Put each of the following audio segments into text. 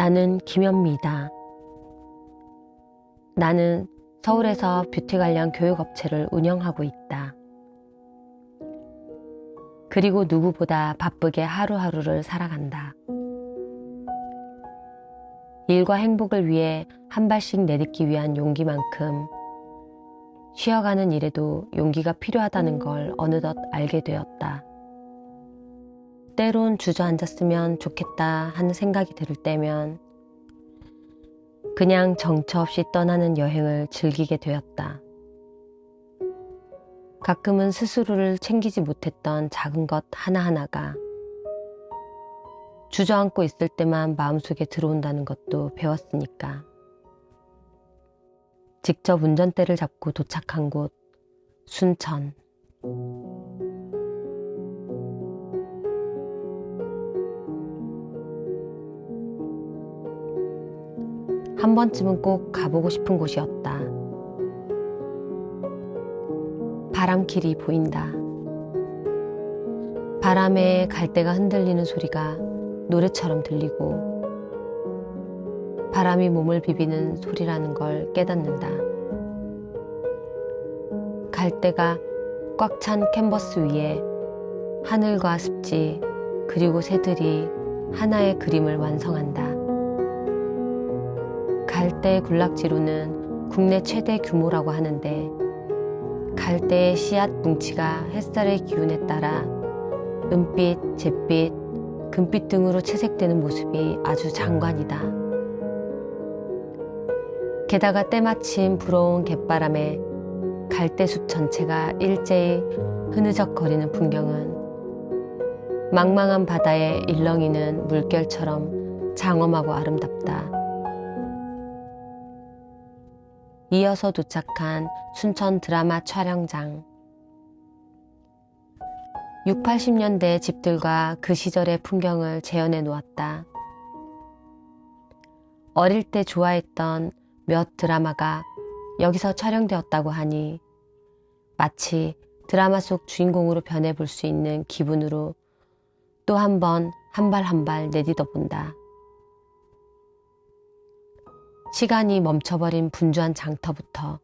나는 김현미다. 나는 서울에서 뷰티 관련 교육업체를 운영하고 있다. 그리고 누구보다 바쁘게 하루하루를 살아간다. 일과 행복을 위해 한 발씩 내딛기 위한 용기만큼 쉬어가는 일에도 용기가 필요하다는 걸 어느덧 알게 되었다. 때론 주저앉았으면 좋겠다 하는 생각이 들 때면 그냥 정처 없이 떠나는 여행을 즐기게 되었다. 가끔은 스스로를 챙기지 못했던 작은 것 하나하나가 주저앉고 있을 때만 마음속에 들어온다는 것도 배웠으니까. 직접 운전대를 잡고 도착한 곳, 순천. 한 번쯤은 꼭 가보고 싶은 곳이었다. 바람길이 보인다. 바람에 갈대가 흔들리는 소리가 노래처럼 들리고 바람이 몸을 비비는 소리라는 걸 깨닫는다. 갈대가 꽉 찬 캔버스 위에 하늘과 습지 그리고 새들이 하나의 그림을 완성한다. 갈대 군락지로는 국내 최대 규모라고 하는데 갈대의 씨앗 뭉치가 햇살의 기운에 따라 은빛, 잿빛, 금빛 등으로 채색되는 모습이 아주 장관이다. 게다가 때마침 불어온 갯바람에 갈대숲 전체가 일제히 흐느적거리는 풍경은 망망한 바다에 일렁이는 물결처럼 장엄하고 아름답다. 이어서 도착한 순천 드라마 촬영장. 6, 80년대 집들과 그 시절의 풍경을 재현해 놓았다. 어릴 때 좋아했던 몇 드라마가 여기서 촬영되었다고 하니 마치 드라마 속 주인공으로 변해볼 수 있는 기분으로 또 한 번 한 발 한 발 내딛어 본다. 시간이 멈춰버린 분주한 장터부터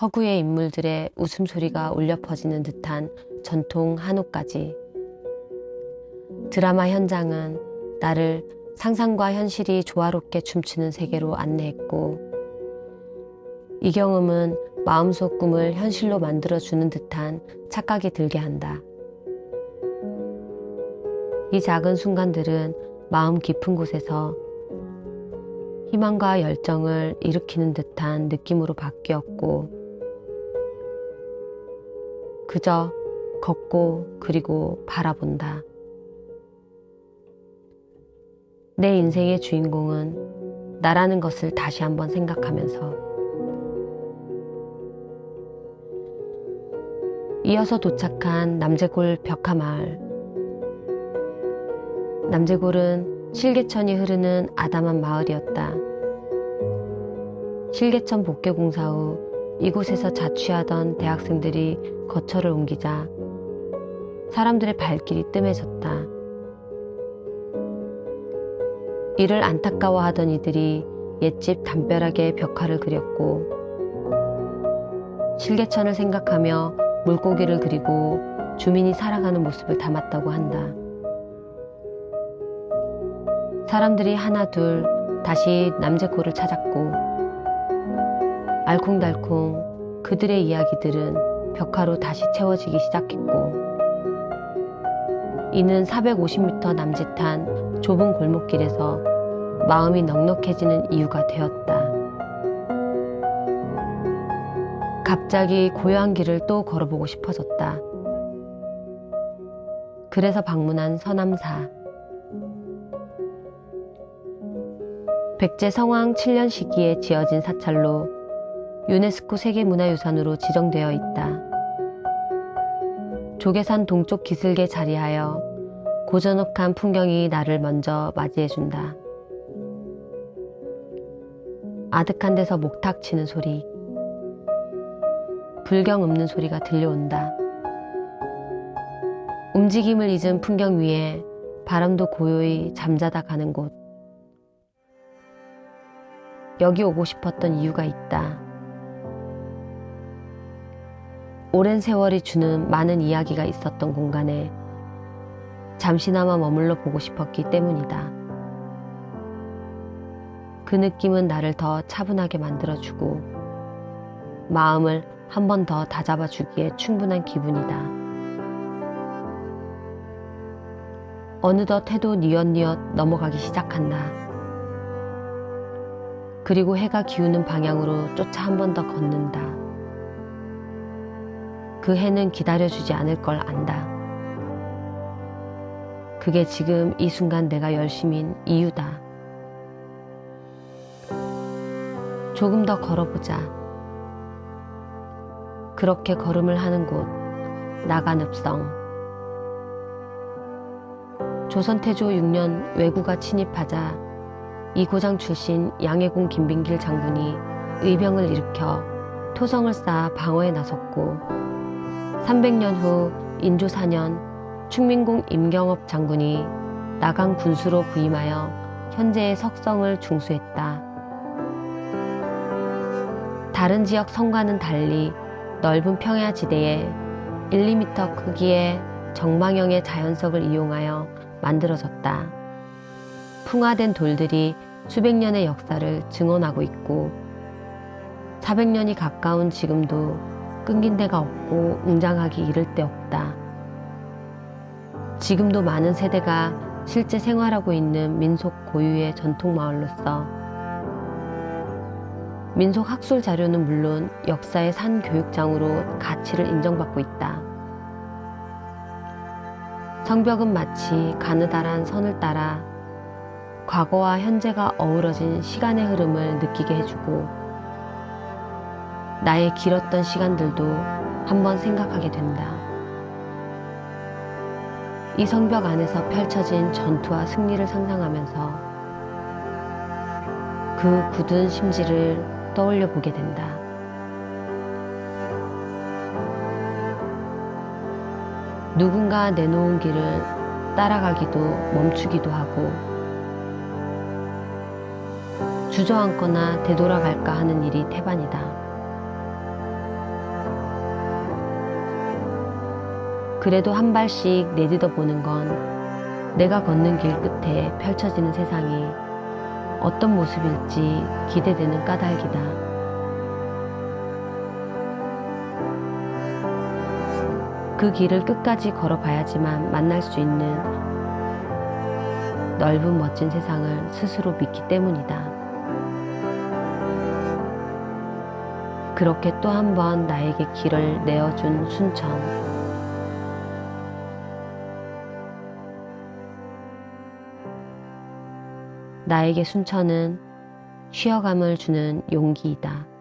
허구의 인물들의 웃음소리가 울려 퍼지는 듯한 전통 한옥까지 드라마 현장은 나를 상상과 현실이 조화롭게 춤추는 세계로 안내했고 이 경험은 마음속 꿈을 현실로 만들어주는 듯한 착각이 들게 한다. 이 작은 순간들은 마음 깊은 곳에서 희망과 열정을 일으키는 듯한 느낌으로 바뀌었고, 그저 걷고 그리고 바라본다. 내 인생의 주인공은 나라는 것을 다시 한번 생각하면서 이어서 도착한 남제골 벽화 마을. 남제골은 실개천이 흐르는 아담한 마을이었다. 실개천 복개공사 후 이곳에서 자취하던 대학생들이 거처를 옮기자 사람들의 발길이 뜸해졌다. 이를 안타까워하던 이들이 옛집 담벼락에 벽화를 그렸고 실개천을 생각하며 물고기를 그리고 주민이 살아가는 모습을 담았다고 한다. 사람들이 하나 둘 다시 남제골을 찾았고 알콩달콩 그들의 이야기들은 벽화로 다시 채워지기 시작했고 이는 450m 남짓한 좁은 골목길에서 마음이 넉넉해지는 이유가 되었다. 갑자기 고요한 길을 또 걸어보고 싶어졌다. 그래서 방문한 서남사. 백제 성왕 7년 시기에 지어진 사찰로 유네스코 세계문화유산으로 지정되어 있다. 조계산 동쪽 기슭에 자리하여 고전옥한 풍경이 나를 먼저 맞이해준다. 아득한 데서 목탁 치는 소리, 불경 읊는 소리가 들려온다. 움직임을 잊은 풍경 위에 바람도 고요히 잠자다 가는 곳. 여기 오고 싶었던 이유가 있다. 오랜 세월이 주는 많은 이야기가 있었던 공간에 잠시나마 머물러 보고 싶었기 때문이다. 그 느낌은 나를 더 차분하게 만들어주고 마음을 한 번 더 다잡아 주기에 충분한 기분이다. 어느덧 해도 뉘엿뉘엿 넘어가기 시작한다. 그리고 해가 기우는 방향으로 쫓아 한 번 더 걷는다. 그 해는 기다려주지 않을 걸 안다. 그게 지금 이 순간 내가 열심인 이유다. 조금 더 걸어보자. 그렇게 걸음을 하는 곳, 나간읍성. 조선태조 6년 왜구가 침입하자 이 고장 출신 양해공 김빙길 장군이 의병을 일으켜 토성을 쌓아 방어에 나섰고 300년 후 인조 4년 충민공 임경업 장군이 나강 군수로 부임하여 현재의 석성을 중수했다. 다른 지역 성과는 달리 넓은 평야 지대에 1, 2m 크기의 정망형의 자연석을 이용하여 만들어졌다. 풍화된 돌들이 수백 년의 역사를 증언하고 있고 400년이 가까운 지금도 끊긴 데가 없고 웅장하기 이를 데 없다. 지금도 많은 세대가 실제 생활하고 있는 민속 고유의 전통 마을로서 민속 학술 자료는 물론 역사의 산 교육장으로 가치를 인정받고 있다. 성벽은 마치 가느다란 선을 따라 과거와 현재가 어우러진 시간의 흐름을 느끼게 해주고 나의 길었던 시간들도 한번 생각하게 된다. 이 성벽 안에서 펼쳐진 전투와 승리를 상상하면서 그 굳은 심지를 떠올려 보게 된다. 누군가 내놓은 길을 따라가기도 멈추기도 하고 주저앉거나 되돌아갈까 하는 일이 태반이다. 그래도 한 발씩 내딛어 보는 건 내가 걷는 길 끝에 펼쳐지는 세상이 어떤 모습일지 기대되는 까닭이다. 그 길을 끝까지 걸어봐야지만 만날 수 있는 넓은 멋진 세상을 스스로 믿기 때문이다. 그렇게 또 한 번 나에게 길을 내어준 순천. 나에게 순천은 쉬어감을 주는 용기이다.